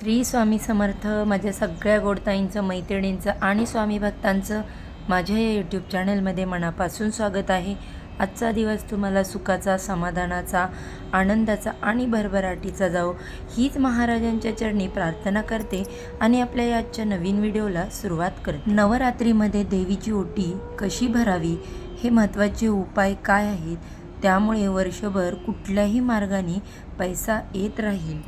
श्री स्वामी समर्थ माझ्या सगळ्या गोडताईंचं मैत्रिणींचं आणि स्वामी भक्तांचं माझ्या या यूट्यूब चॅनलमध्ये मनापासून स्वागत आहे. आजचा दिवस तुम्हाला सुखाचा समाधानाचा आनंदाचा आणि भरभराटीचा जाओ हीच महाराजांच्या चरणी प्रार्थना करते आणि आपल्या या आजच्या नवीन व्हिडिओला सुरुवात करते. नवरात्रीमध्ये देवीची ओटी कशी भरावी हे महत्त्वाचे उपाय काय आहेत? त्यामुळे वर्षभर कुठल्याही मार्गाने पैसा येत राहील.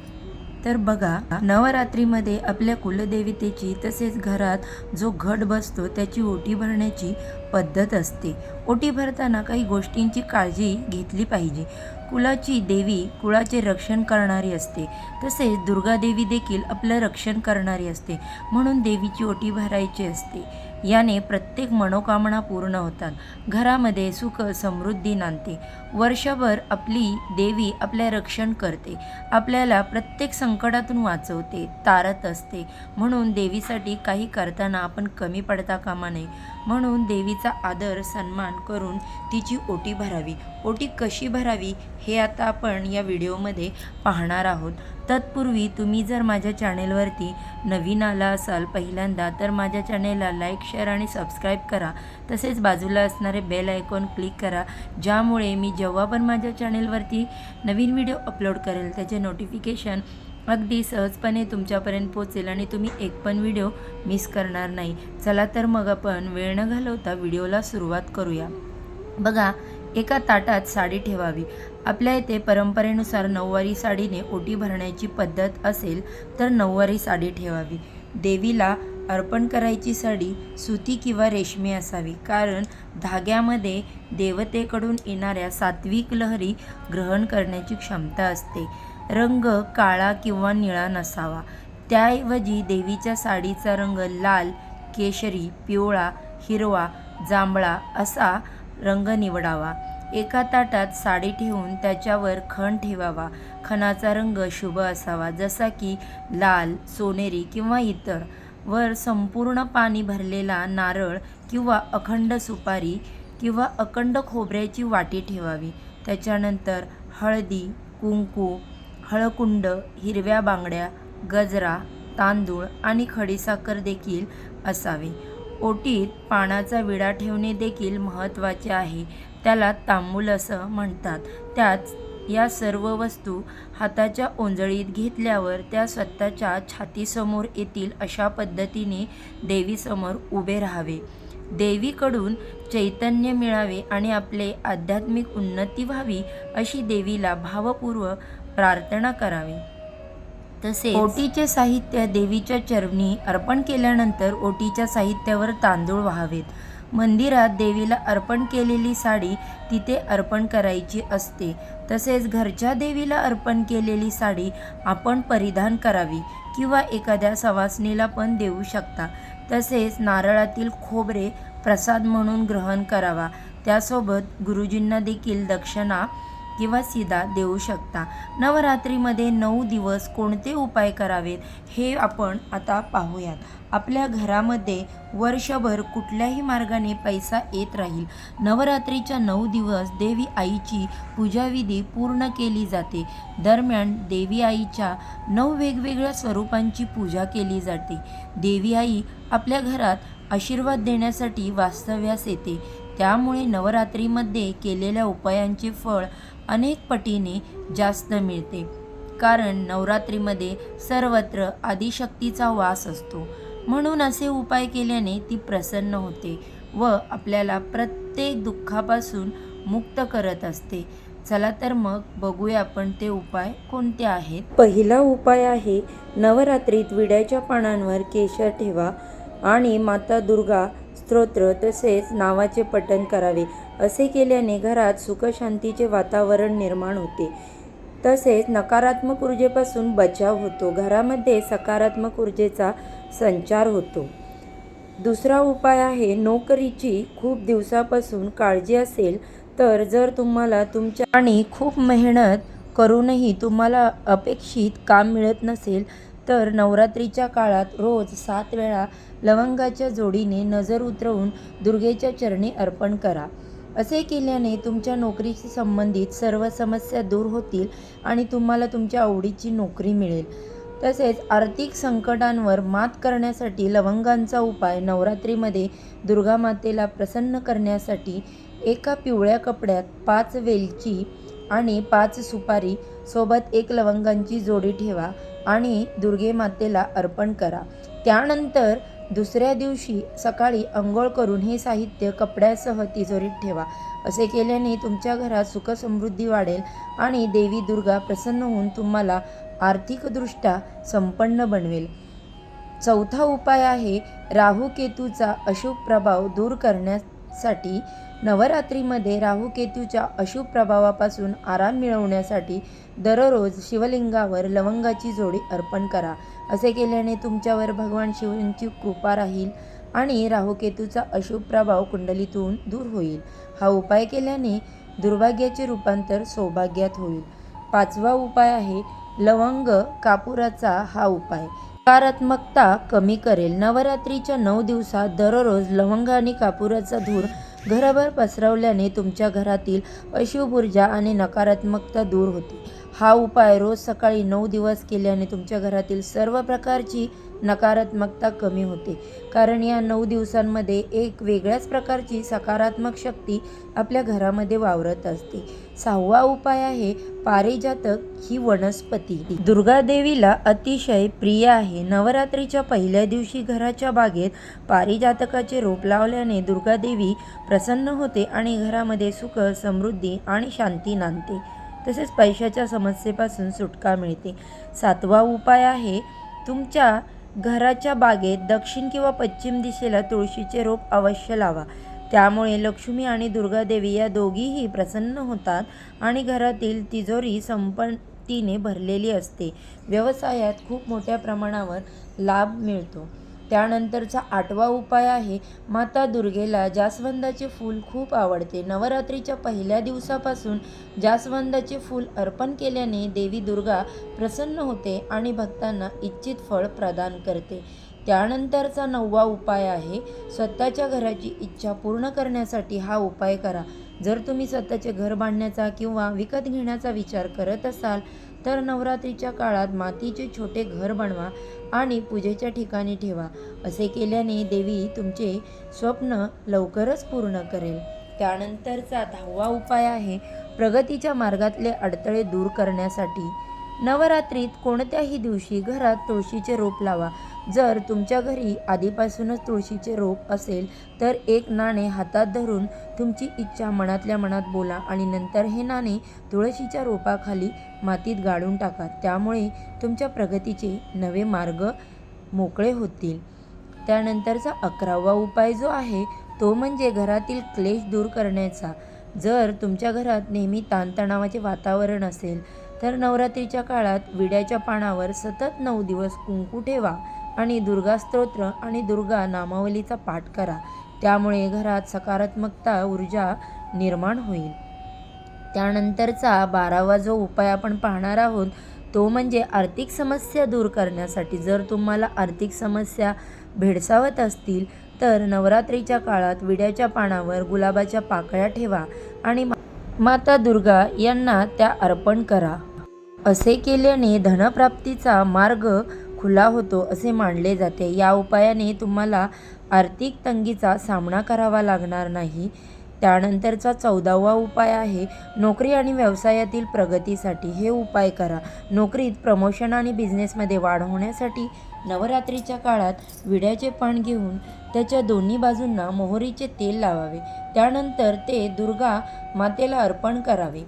तर बघा नवरात्रीमध्ये आपल्या कुलदेवतेची तसेच घरात जो घट बसतो त्याची ओटी भरण्याची पद्धत असते. ओटी भरताना काही गोष्टींची काळजी घेतली पाहिजे. कुलाची देवी कुळाचे रक्षण करणारी असते. तसेच दुर्गादेवी देखील आपलं रक्षण करणारी असते. म्हणून देवीची ओटी भरायची असते. याने प्रत्येक मनोकामना पूर्ण होतात. घरामध्ये सुख समृद्धी नांदते. वर्षभर आपली देवी आपले रक्षण करते. आपल्याला प्रत्येक संकटातून वाचवते तारत असते. म्हणून देवीसाठी काही करताना आपण कमी पडता कामा नये. म्हणून देवीचा आदर सन्मान करून तिची ओटी भरावी. ओटी कशी भरावी हे आता आपण या व्हिडिओमध्ये पाहणार आहोत. तत्पूर्वी तुम्ही जर माझ्या चॅनेलवरती नवीन आला असाल पहिल्यांदा तर माझ्या चॅनेलला लाईक शेअर आणि सबस्क्राईब करा. तसेच बाजूला असणारे बेल आयकॉन क्लिक करा ज्यामुळे मी जेव्हा पण माझ्या चॅनेलवरती नवीन व्हिडिओ अपलोड करेल त्याचे नोटिफिकेशन अगदी सहजपणे तुमच्यापर्यंत पोचेल आणि तुम्ही एक पण व्हिडिओ मिस करणार नाही. चला तर मग आपण वेळ न घालवता व्हिडिओला सुरुवात करूया. बघा एका ताटात साडी ठेवावी. आपल्या इथे परंपरेनुसार नऊवारी साडीने ओटी भरण्याची पद्धत असेल तर नऊवारी साडी ठेवावी. देवीला अर्पण करायची साडी सुती किंवा रेशमी असावी. कारण धाग्यामध्ये देवतेकडून येणाऱ्या सात्विक लहरी ग्रहण करण्याची क्षमता असते. रंग काळा किंवा निळा नसावा. त्याऐवजी देवीच्या साडीचा रंग लाल केशरी पिवळा हिरवा जांभळा असा रंग निवडावा. एका ताटात साडी ठेवून त्याच्यावर खण ठेवावा. खणाचा रंग शुभ असावा जसा की लाल सोनेरी किंवा इतर. वर संपूर्ण पाणी भरलेला नारळ किंवा अखंड सुपारी किंवा अखंड खोबऱ्याची वाटी ठेवावी. त्याच्यानंतर हळदी कुंकू हळकुंड हिरव्या बांगड्या गजरा तांदूळ आणि खडीसाखर देखील असावे. ओटीत पानाचा विडा ठेवणे देखील महत्त्वाचे आहे. त्याला तांबूल असं म्हणतात. त्याच या सर्व वस्तू हाताच्या ओंजळीत घेतल्यावर त्या स्वतःच्या छातीसमोर येतील अशा पद्धतीने देवीसमोर उभे राहावे. देवीकडून चैतन्य मिळावे आणि आपले आध्यात्मिक उन्नती व्हावी अशी देवीला भावपूर्व प्रार्थना करावी. तसे ओटीचे साहित्य देवीच्या चरणी अर्पण केल्यानंतर ओटीच्या साहित्यावर तांदूळ व्हावेत. मंदिरात देवीला अर्पण केलेली साडी तिथे अर्पण करायची असते. तसेच घरच्या देवीला अर्पण केलेली साडी आपण परिधान करावी किंवा एखाद्या सवासणीला पण देऊ शकता. तसेच नारळातील खोबरे प्रसाद म्हणून ग्रहण करावा. त्यासोबत गुरुजींना देखील दक्षिणा किंवा सीधा देऊ शकता. नवरात्रीमध्ये नऊ दिवस कोणते उपाय करावेत हे आपण आता पाहूयात. आपल्या घरामध्ये वर्षभर कुठल्याही मार्गाने पैसा येत राहील. नवरात्रीच्या नऊ दिवस देवी आईची पूजाविधी पूर्ण केली जाते. दरम्यान देवी आईच्या नऊ वेगवेगळ्या स्वरूपांची पूजा केली जाते. देवी आई आपल्या घरात आशीर्वाद देण्यासाठी वास्तव्यास येते. त्यामुळे नवरात्रीमध्ये केलेल्या उपायांचे फळ अनेक पटीने जास्त मिळते. कारण नवरात्रीमध्ये सर्वत्र आदिशक्तीचा वास असतो. म्हणून असे उपाय केल्याने ती प्रसन्न होते व आपल्याला प्रत्येक दुःखापासून मुक्त करत असते. चला तर मग बघूया आपण ते उपाय कोणते आहेत. पहिला उपाय आहे नवरात्रीत विड्याच्या पानांवर केशर ठेवा आणि माता दुर्गा स्तोत्र तसेच नावाचे पठण करावे. असे केल्याने घरात सुखशांतीचे वातावरण निर्माण होते. तसेच नकारात्मक ऊर्जेपासून बचाव होतो. घरामध्ये सकारात्मक ऊर्जेचा संचार होतो. दुसरा उपाय आहे नोकरीची खूप दिवसापासून काळजी असेल तर जर तुम्हाला तुमच्या आणि खूप मेहनत करूनही तुम्हाला अपेक्षित काम मिळत नसेल तर नवरात्रीच्या काळात रोज सात वेळा लवंगाच्या जोडीने नजर उतरवून दुर्गेच्या चरणी अर्पण करा. असे केल्याने तुमच्या नोकरीशी संबंधित सर्व समस्या दूर होतील आणि तुम्हाला तुमच्या आवडीची नोकरी मिळेल. तसेच आर्थिक संकटांवर मात करण्यासाठी लवंगांचा उपाय नवरात्रीमध्ये दुर्गा मातेला प्रसन्न करण्यासाठी एका पिवळ्या कपड्यात पाच वेलची आणि पाच सुपारी सोबत एक लवंगांची जोडी ठेवा. आणि दुर्गे मातेला अर्पण करा. त्यानंतर दुसऱ्या दिवशी सकाळी अंघोळ करून हे साहित्य कपड्यासह तिजोरीत ठेवा. असे केल्याने तुमच्या घरात सुखसमृद्धी वाढेल आणि देवी दुर्गा प्रसन्न होऊन तुम्हाला आर्थिकदृष्ट्या संपन्न बनवेल. चौथा उपाय आहे राहू केतूचा अशुभ प्रभाव दूर करण्यास साठी नवरात्रीमध्ये राहुकेतूच्या अशुभ प्रभावापासून आराम मिळवण्यासाठी दररोज शिवलिंगावर लवंगाची जोडी अर्पण करा. असे केल्याने तुमच्यावर भगवान शिवांची कृपा राहील आणि राहुकेतूचा अशुभ प्रभाव कुंडलीतून दूर होईल. हा उपाय केल्याने दुर्भाग्याचे रूपांतर सौभाग्यात होईल. पाचवा उपाय आहे लवंग कापुराचा हा उपाय. नकारात्मकता कमी करेल. नवरात्रीच्या नऊ दिवसात दररोज लवंग आणि कापुराचा धूर घरभर पसरवल्याने तुमच्या घरातील अशुभ ऊर्जा आणि नकारात्मकता दूर होते. हा उपाय रोज सकाळी नऊ दिवस केल्याने तुमच्या घरातील सर्व प्रकारची नकारात्मकता कमी होते. कारण या नऊ दिवसांमध्ये एक वेगळ्याच प्रकारची सकारात्मक शक्ती आपल्या घरामध्ये वावरत असते. सहावा उपाय आहे पारिजातक ही वनस्पती. दुर्गादेवीला अतिशय प्रिय आहे. नवरात्रीच्या पहिल्या दिवशी घराच्या बागेत पारिजातकाचे रोप लावल्याने दुर्गादेवी प्रसन्न होते आणि घरामध्ये सुख समृद्धी आणि शांती नांदते. तसेच पैशाच्या समस्येपासून सुटका मिळते. सातवा उपाय आहे तुमच्या घराच्या बागेत दक्षिण किंवा पश्चिम दिशेला तुळशीचे रोप अवश्य लावा. त्यामुळे लक्ष्मी आणि दुर्गादेवी या दोघीही प्रसन्न होतात आणि घरातील तिजोरी संपत्तीने भरलेली असते. व्यवसायात खूप मोठ्या प्रमाणावर लाभ मिळतो. त्यानंतरचा आठवा उपाय आहे माता दुर्गेला जास्वंदाचे फूल खूप आवडते. नवरात्रीच्या पहिल्या दिवसापासून जास्वंदाचे फूल अर्पण केल्याने देवी दुर्गा प्रसन्न होते आणि भक्तांना इच्छित फळ प्रदान करते. त्यानंतरचा नववा उपाय आहे स्वतःच्या घराची इच्छा पूर्ण करण्यासाठी हा उपाय करा. जर तुम्ही स्वतःचे घर बांधण्याचा किंवा विकत घेण्याचा विचार करत असाल तर नवरात्रीच्या काळात मातीचे छोटे घर बनवा आणि पूजेच्या ठिकाणी ठेवा. असे केल्याने देवी तुमचे स्वप्न लवकरच पूर्ण करेल. त्यानंतरचा दहावा उपाय आहे प्रगतीच्या मार्गातले अडथळे दूर करण्यासाठी. नवरात्रीत कोणत्याही दिवशी घरात तुळशीचे रोप लावा. जर तुमच्या घरी आधीपासूनच तुळशीचे रोप असेल तर एक नाणे हातात धरून तुमची इच्छा मनातल्या मनात बोला आणि नंतर हे नाणे तुळशीच्या रोपाखाली मातीत गाडून टाका. त्यामुळे तुमच्या प्रगतीचे नवे मार्ग मोकळे होतील. त्यानंतरचा अकरावा उपाय जो आहे तो म्हणजे घरातील क्लेश दूर करण्याचा. जर तुमच्या घरात नेहमी ताणतणावाचे वातावरण असेल तर नवरात्रीच्या काळात विड्याच्या पानावर सतत नऊ दिवस कुंकू ठेवा. आणि दुर्गा स्तोत्र आणि दुर्गा नामावलीचा पाठ करा. त्यामुळे घरात सकारात्मकता ऊर्जा निर्माण होईल. त्यानंतरचा बारावा जो उपाय आपण पाहणार आहोत तो म्हणजे आर्थिक समस्या दूर करण्यासाठी. जर तुम्हाला आर्थिक समस्या भेडसावत असतील तर नवरात्रीच्या काळात विड्याच्या पानावर गुलाबाच्या पाकळ्या ठेवा आणि माता दुर्गा यांना त्या अर्पण करा. असे केल्याने धनप्राप्तीचा मार्ग खुला होतो असे मानले जाते. या उपायाने तुम्हाला आर्थिक तंगीचा सामना करावा लागणार नाही. त्यानंतरचा चौदावा उपाय आहे नोकरी आणि व्यवसायातील प्रगतीसाठी. हे उपाय करा. नोकरीत प्रमोशन आणि बिझनेसमध्ये वाढ होण्यासाठी नवरात्रीच्या काळात विड्याचे पान घेऊन त्याच्या दोन्ही बाजूंना मोहरीचे तेल लावावे. त्यानंतर ते दुर्गा मातेला अर्पण करावे.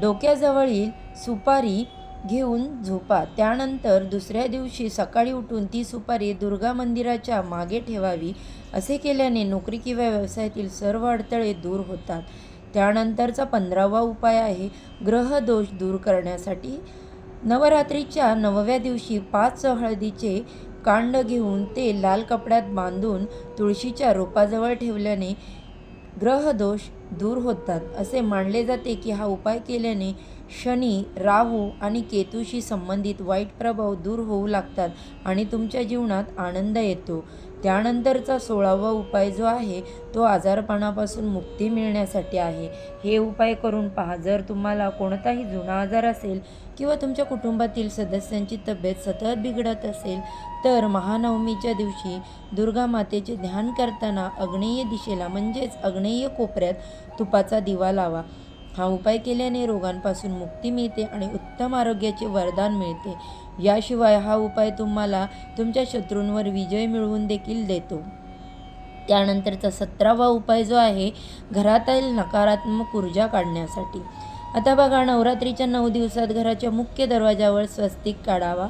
डोक्याजवळील सुपारी घेऊन झोपा. त्यानंतर दुसऱ्या दिवशी सकाळी उठून ती सुपारी दुर्गा मंदिराच्या मागे ठेवावी असे केल्याने नोकरी किंवा व्यवसायातील सर्व अडथळे दूर होतात. त्यानंतरचा पंधरावा उपाय आहे ग्रहदोष दूर करण्यासाठी. नवरात्रीच्या नवव्या दिवशी पाच हळदीचे कांड घेऊन ते लाल कपड्यात बांधून तुळशीच्या रोपाजवळ ठेवल्याने ग्रहदोष दूर होतात असे मानले जाते की हा उपाय केल्याने शनी राहू आणि केतूशी संबंधित वाईट प्रभाव दूर होऊ लागतात आणि तुमच्या जीवनात आनंद येतो. त्यानंतरचा सोळावा उपाय जो आहे तो आजारपणापासून मुक्ती मिळण्यासाठी आहे. हे उपाय करून पहा. जर तुम्हाला कोणताही जुना आजार असेल किंवा तुमच्या कुटुंबातील सदस्यांची तब्येत सतत बिघडत असेल तर महानवमीच्या दिवशी दुर्गा मातेचे ध्यान करताना अग्नेय दिशेला म्हणजेच अग्नेय कोपऱ्यात तुपाचा दिवा लावा. हा उपाय केल्याने रोगांपासून मुक्ती मिळते आणि उत्तम आरोग्याचे वरदान मिळते. याशिवाय हा उपाय तुम्हाला तुमच्या शत्रूंवर विजय मिळवून देखील देतो. त्यानंतरचा सतरावा उपाय जो आहे घरातील नकारात्मक ऊर्जा काढण्यासाठी. आता बघा नवरात्रीच्या नऊ दिवसात घराच्या मुख्य दरवाजावर स्वस्तिक काढावा.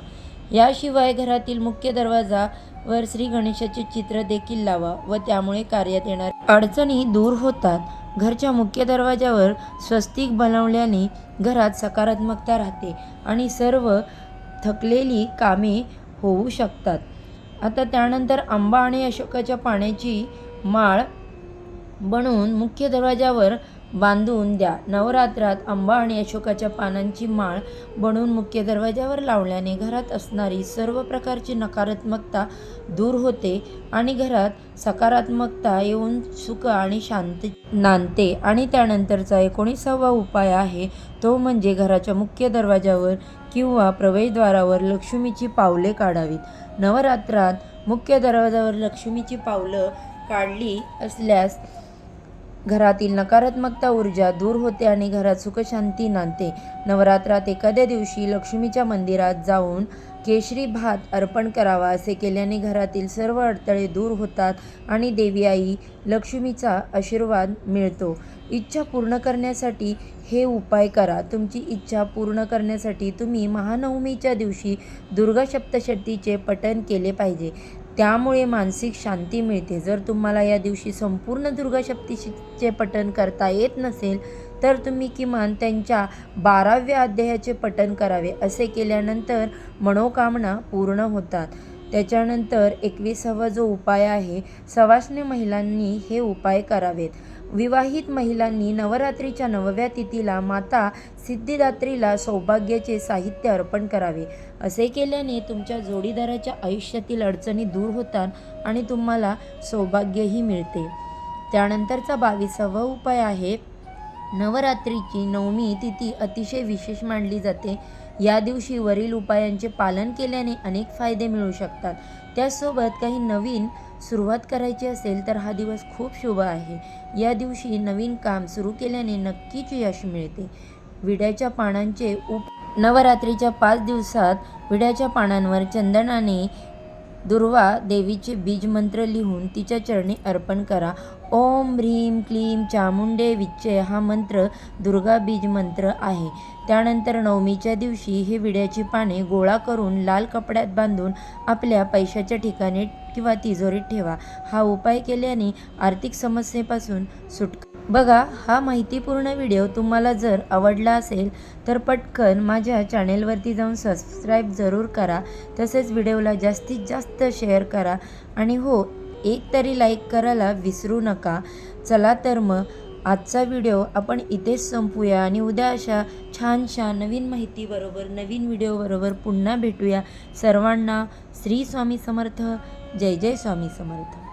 याशिवाय घरातील मुख्य दरवाजावर श्री गणेशाचे चित्र देखील लावा व त्यामुळे कार्यात येणार अडचणी दूर होतात. घरच्या मुख्य दरवाजावर स्वस्तिक बनवल्याने घरात सकारात्मकता राहते आणि सर्व थकलेली कामे होऊ शकतात. आता त्यानंतर आंबा आणि अशोकाच्या पाण्याची माळ बनवून मुख्य दरवाजावर बांधून द्या. नवरात्रात आंबा आणि अशोकाच्या पानांची माळ बनवून मुख्य दरवाजावर लावल्याने घरात असणारी सर्व प्रकारची नकारात्मकता दूर होते आणि घरात सकारात्मकता येऊन सुख आणि शांती नांदते. आणि त्यानंतरचा एकोणीसावा उपाय आहे तो म्हणजे घराच्या मुख्य दरवाजावर किंवा प्रवेशद्वारावर लक्ष्मीची पावले काढावीत. नवरात्रात मुख्य दरवाजावर लक्ष्मीची पावलं काढली असल्यास घरातील नकारात्मकता ऊर्जा दूर होते आणि घरात सुखशांती नांदते. नवरात्रात एखाद्या दिवशी लक्ष्मीच्या मंदिरात जाऊन केशरी भात अर्पण करावा असे केल्याने घरातील सर्व अडथळे दूर होतात आणि देवी आई लक्ष्मीचा आशीर्वाद मिळतो. इच्छा पूर्ण करण्यासाठी हे उपाय करा. तुमची इच्छा पूर्ण करण्यासाठी तुम्ही महानवमीच्या दिवशी दुर्गा सप्तशतीचे पठण केले पाहिजे. त्यामुळे मानसिक शांती मिळते. जर तुम्हाला या दिवशी संपूर्ण दुर्गा सप्तशतीचे पठण करता येत नसेल तर तुम्ही किमान त्यांच्या बाराव्या अध्यायाचे पठण करावे. असे केल्यानंतर मनोकामना पूर्ण होतात. त्याच्यानंतर एकविसावा जो उपाय आहे सवासने महिलांनी हे उपाय करावेत. विवाहित महिलांनी नवरात्रीच्या नवव्या तिथीला माता सिद्धिदात्रीला सौभाग्याचे साहित्य अर्पण करावे. असे केल्याने तुमच्या जोडीदाराच्या आयुष्यातील अडचणी दूर होतात आणि तुम्हाला सौभाग्यही मिळते. त्यानंतरचा बावीसावा उपाय आहे नवरात्रीची नवमी तिथी अतिशय विशेष मानली जाते. या दिवशी वरील उपायांचे पालन केल्याने अनेक फायदे मिळू शकतात. त्याचसोबत काही नवीन सुरुवात करायची असेल तर हा दिवस खूप शुभ आहे. या दिवशी नवीन काम सुरू केल्याने नक्कीच यश मिळते. विड्याच्या पानांचे उप नवरात्रीच्या पाच दिवसात विड्याच्या पानांवर चंदनाने दुर्वा देवीचे बीज मंत्र लिहून तिच्या चरणी अर्पण करा. ओम ह्रीम क्लीम चामुंडे विच्चय हा मंत्र दुर्गा बीज मंत्र आहे. त्यानंतर नवमीच्या दिवशी हे विड्याची पाने गोळा करून लाल कपड्यात बांधून आपल्या पैशाच्या ठिकाणी किंवा तिजोरीत ठेवा. हा उपाय केल्याने आर्थिक समस्येपासून सुटका बघा हा माहितीपूर्ण व्हिडिओ तुम्हाला जर आवडला असेल तर पटकन माझ्या चॅनेलवरती जाऊन सबस्क्राईब जरूर करा. तसेच व्हिडिओला जास्तीत जास्त शेअर करा. आणि हो एक तरी लाईक करायला विसरू नका. चला तर मग आजचा व्हिडिओ आपण इथेच संपूया आणि उद्या अशा छानशा नवीन माहितीबरोबर नवीन व्हिडिओबरोबर पुन्हा भेटूया. सर्वांना श्री स्वामी समर्थ. जय जय स्वामी समर्थ.